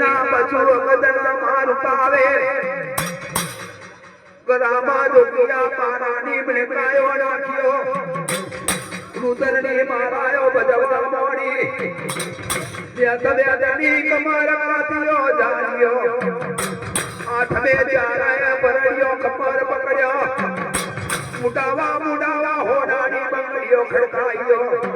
હૈના બચો ગદના માર પાવે ગરામાં જોગિયા પારાની મેકાયો નાખ્યો રુદરની મારાયો બજવતા મોડી વ્યત વ્યતની કમર કાતિયો જાણ્યો આઠમે ચારાએ પરણ્યો કમર પકડ્યો મુડાવા મુડાવા, હોડાની બંગડીઓ ખડકાયો.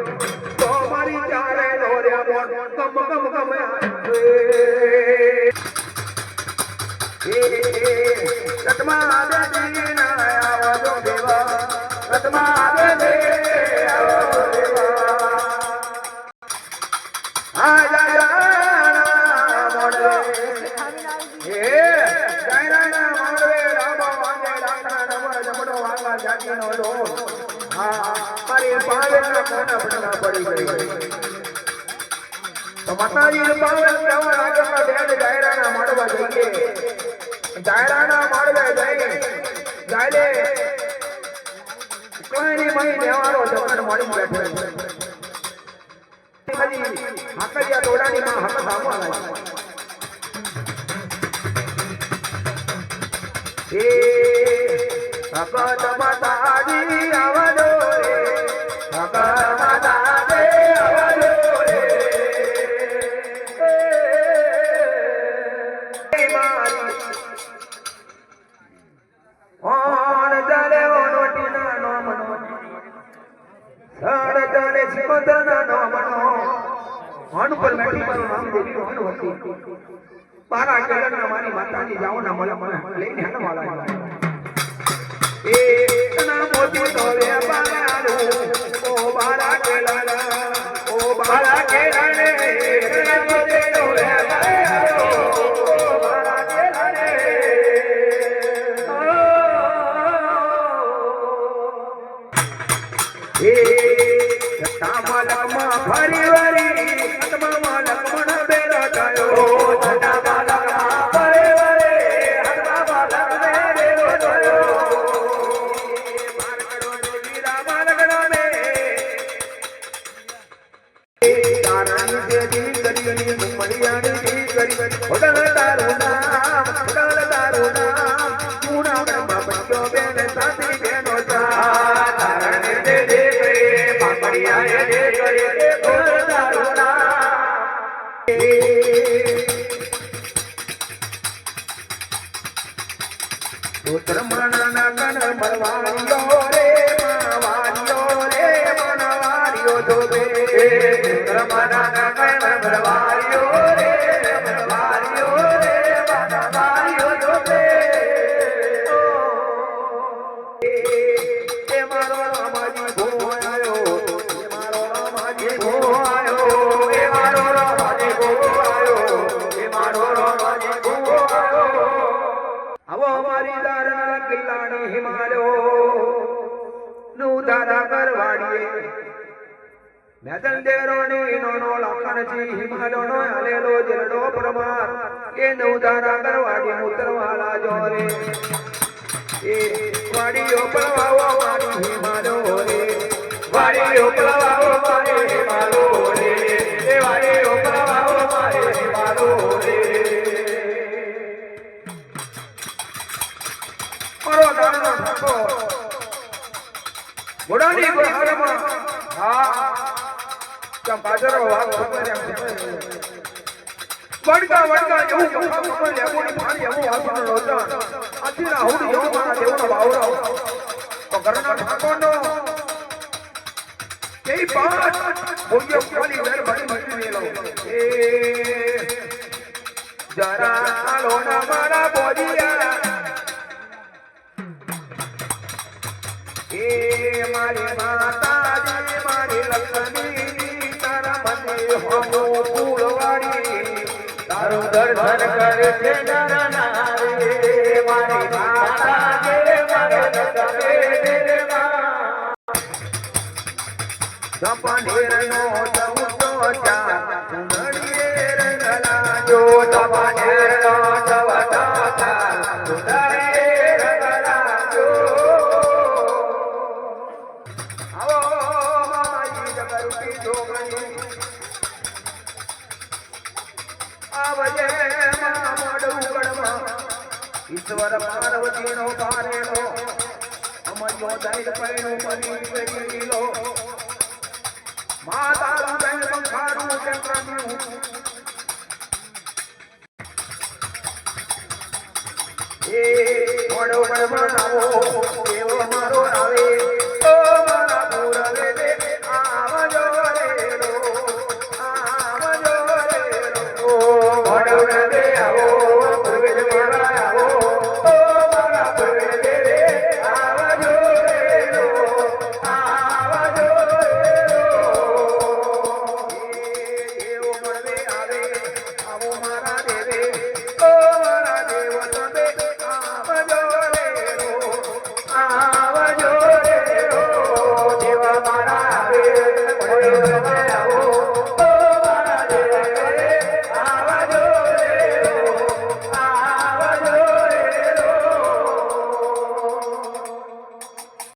માતાજી પાવન કેવા આગળના બેન જાયરાના માડવા જઈએ જાયરાના માડવે જઈ જાયલે કોઈની મહી દેવાનો જમણ મળી બેઠો હજી હાકરિયા ટોળાની માં હક સામો લાગી એ હકત માતાજી આવજો રે હકત માતાજી આવજો વન પર બેઠી મારું નામ દેવી વન હતી. મારા કેળના મારી માતાની જાઓ ના મને લઈને હનવાલા એ ના મોતી તો વે બાલાનું ઓ બારા કેળાના ઓ બારા કેળાને ના બાલાનું સત્તા માલકમાં ફરી વળી આત્મા માલકમાં બેરો થયો સત્તા માલકમાં ફરી હિમાલયો. નું દાદા કરવાડીએ મેદલ દેરોની નોનો લાખણજી હિમાલયો નો આલેલો જરડો પ્રમાર. એ નવ દાદા કરવાડી મુતરવાલા જોરે એ આથી રાહુલ એવું મારા દેવનો એ જરા મારા એ મારી માતાજી મારી લક્ષ્મી. તારા મને હોનો ફૂલવાડી તારું દર્શન કરે છે નરના રે, મારી માતાજી મારે લક્ષ્મી રે જપનેરનો ચૌદો ચા, સુંદરીએ રંગલા જો જપનેરનો ચૌદો ચા સુંદરીએ રંગલા જો. આવો મારી જગરુટી જોગણી આવજે માં મોડું ગણમાં ઈશ્વર પાર્વતીનો પારેલો અમયો દૈર પૈણો પરી પરીલો માતાનું દૈર પંખારું ચંદ્રનું. એ મોડો ગણમાં આવો દેવ મારો આવે